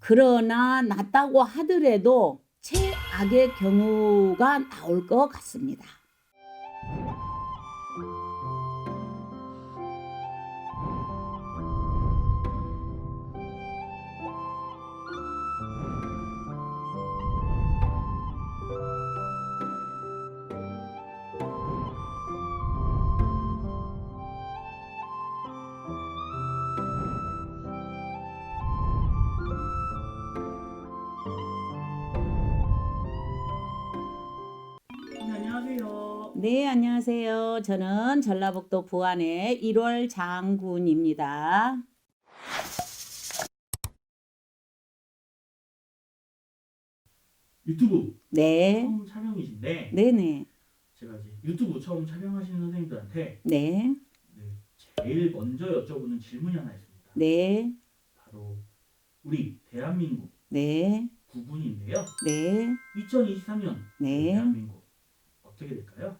그러나 낫다고 하더라도 최악의 경우가 나올 것 같습니다. 네, 안녕하세요. 저는 전라북도 부안의 1월 장군입니다. 유튜브 네, 처음 촬영이신데 네네, 제가 이제 유튜브 처음 촬영하시는 선생님들한테 네, 네, 제일 먼저 여쭤보는 질문이 하나 있습니다. 네, 바로 우리 대한민국 네, 구군인데요. 네, 2023년 네. 대한민국 어떻게 될까요?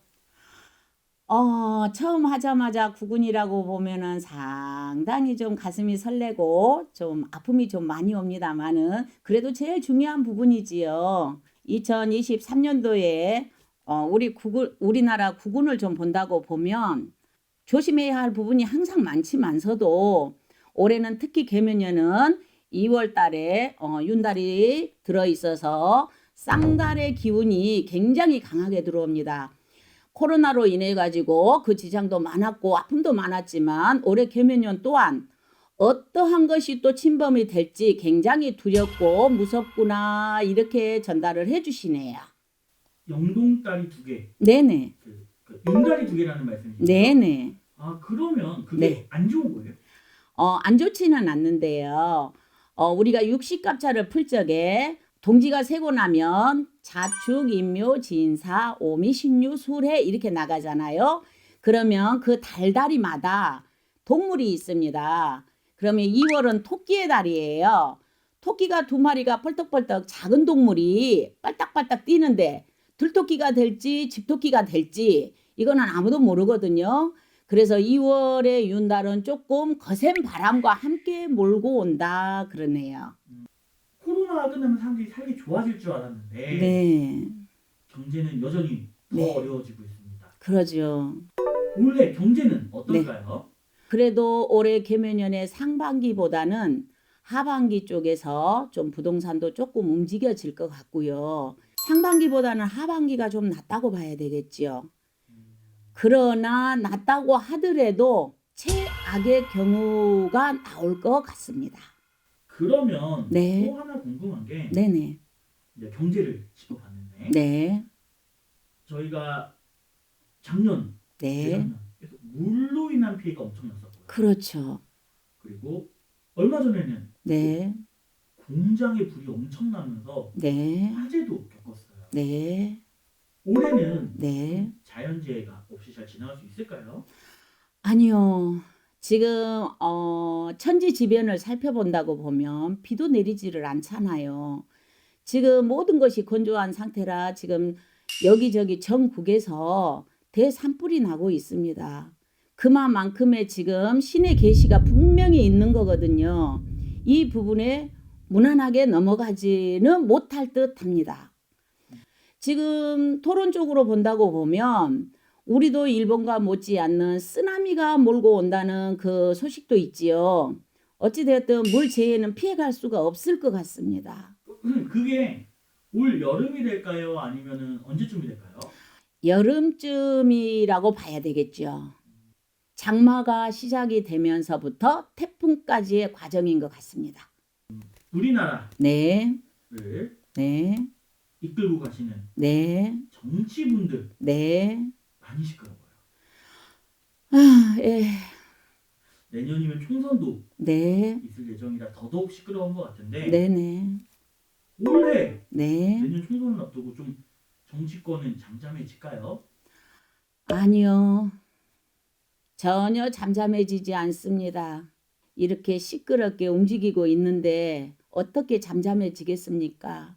어, 처음 하자마자 구군이라고 보면은 상당히 좀 가슴이 설레고 좀 아픔이 좀 많이 옵니다만은 그래도 제일 중요한 부분이지요. 2023년도에 어, 우리 구군, 우리나라 구군을 좀 본다고 보면 조심해야 할 부분이 항상 많지만서도 올해는 특히 개면연은 2월 달에 어, 윤달이 들어 있어서 쌍달의 기운이 굉장히 강하게 들어옵니다. 코로나로 인해 가지고 그 지장도 많았고 아픔도 많았지만 올해 개면년 또한 어떠한 것이 또 침범이 될지 굉장히 두렵고 무섭구나 이렇게 전달을 해주시네요. 영동딸이 두 개, 네네, 그, 그 윤달이 두 개라는 말씀이시죠? 네네. 아 그러면 그게 네. 안 좋은 거예요? 어, 안 좋지는 않는데요. 어, 우리가 육식갑자를 풀 적에 동지가 세고 나면 자축, 인묘, 진사, 오미, 신유, 술해 이렇게 나가잖아요. 그러면 그 달다리마다 동물이 있습니다. 그러면 2월은 토끼의 달이에요. 토끼가 두 마리가 펄떡펄떡 작은 동물이 빨딱빨딱 뛰는데 들토끼가 될지 집토끼가 될지 이거는 아무도 모르거든요. 그래서 2월의 윤달은 조금 거센 바람과 함께 몰고 온다 그러네요. 코로나가 끝나면 사람들이 살기 좋아질 줄 알았는데 네, 경제는 여전히 더 네. 어려워지고 있습니다. 그러죠. 올해 경제는 어떨까요? 그래도 올해 개면연의 상반기보다는 하반기 쪽에서 좀 부동산도 조금 움직여질 것 같고요. 상반기보다는 하반기가 좀 낫다고 봐야 되겠지요. 그러나 낫다고 하더라도 최악의 경우가 나올 것 같습니다. 그러면 네. 또 하나 궁금한 게 네네. 이제 경제를 짚어봤는데 네. 저희가 작년, 네. 재작년 계속 물로 인한 피해가 엄청났었고요. 그렇죠. 그리고 얼마 전에는 네. 공장에 불이 엄청 나면서 네. 화재도 겪었어요. 네. 올해는 네. 자연재해가 없이 잘 지나갈 수 있을까요? 아니요. 지금 어 천지 지변을 살펴본다고 보면 비도 내리지를 않잖아요. 지금 모든 것이 건조한 상태라 지금 여기저기 전국에서 대산불이 나고 있습니다. 그만큼의 지금 신의 계시가 분명히 있는 거거든요. 이 부분에 무난하게 넘어가지는 못할 듯 합니다. 지금 토론 쪽으로 본다고 보면 우리도 일본과 못지않는 쓰나미가 몰고 온다는 그 소식도 있지요. 어찌되었든 물 재해는 피해갈 수가 없을 것 같습니다. 선생님 그게 올 여름이 될까요? 아니면은 언제쯤이 될까요? 여름쯤이라고 봐야 되겠죠. 장마가 시작이 되면서부터 태풍까지의 과정인 것 같습니다. 우리나라를 네, 네, 이끌고 가시는 네, 정치분들 네. 많이 시끄러워요. 아, 예, 내년이면 총선도 네, 있을 예정이라 더더욱 시끄러운 것 같은데 네, 네, 올해 네. 내년 총선을 앞두고 좀 정치권은 잠잠해질까요? 아니요. 전혀 잠잠해지지 않습니다. 이렇게 시끄럽게 움직이고 있는데 어떻게 잠잠해지겠습니까?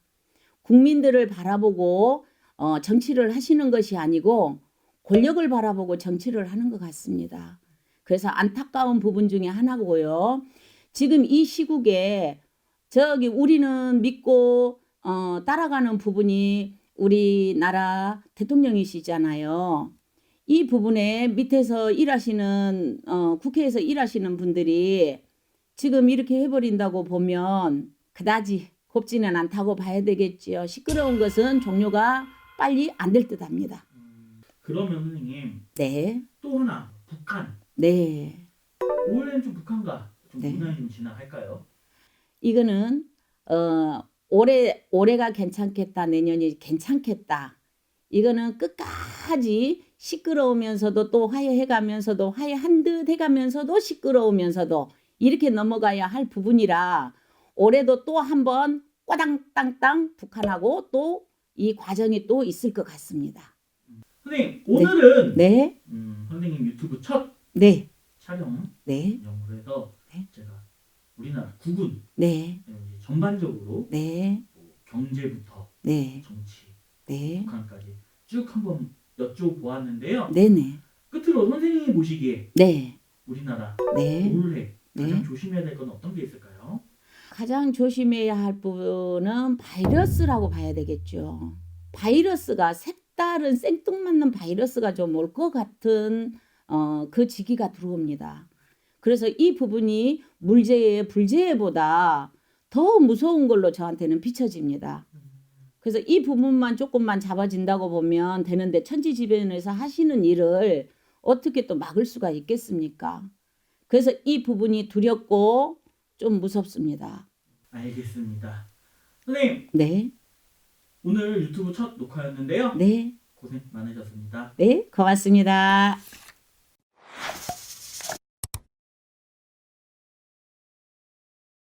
국민들을 바라보고 어, 정치를 하시는 것이 아니고 권력을 바라보고 정치를 하는 것 같습니다. 그래서 안타까운 부분 중에 하나고요. 지금 이 시국에 저기 우리는 믿고 어, 따라가는 부분이 우리나라 대통령이시잖아요. 이 부분에 밑에서 일하시는 어, 국회에서 일하시는 분들이 지금 이렇게 해버린다고 보면 그다지 곱지는 않다고 봐야 되겠지요. 시끄러운 것은 종료가 빨리 안 될 듯합니다. 음, 그러면 선생님 네, 또 하나 북한. 네. 올해는 좀 북한과 좀 네. 무난히 좀 지나갈까요? 이거는 어 올해 올해가 괜찮겠다 내년이 괜찮겠다 이거는 끝까지 시끄러우면서도 또 화해해가면서도 화해 한 듯 해가면서도 시끄러우면서도 이렇게 넘어가야 할 부분이라 올해도 또 한번 꼬당땅땅 북한하고 또 이 과정이 또 있을 것 같습니다. 선생님 오늘은 네, 음, 선생님 유튜브 첫 네, 촬영 네, 영으로 해서 네. 제가 우리나라 국군 네, 이제 전반적으로 네, 뭐 경제부터 네, 정치, 네, 북한까지 쭉 한번 여쭤보았는데요. 네, 네, 끝으로 선생님이 보시기에 네, 우리나라 네. 올해 가장 네. 조심해야 될 건 어떤 게 있을까요? 가장 조심해야 할 부분은 바이러스라고 봐야 되겠죠. 바이러스가 색 다른 생뚱맞는 바이러스가 좀 올 것 같은 어, 그時기가 들어옵니다. 그래서 이 부분이 물재해 불재해보다 더 무서운 걸로 저한테는 비춰집니다. 그래서 이 부분만 조금만 잡아진다고 보면 되는데 천지지변에서 하시는 일을 어떻게 또 막을 수가 있겠습니까? 그래서 이 부분이 두렵고 좀 무섭습니다. 알겠습니다. 선생님 네, 오늘 유튜브 첫 녹화였는데요. 네. 고생 많으셨습니다. 네, 고맙습니다.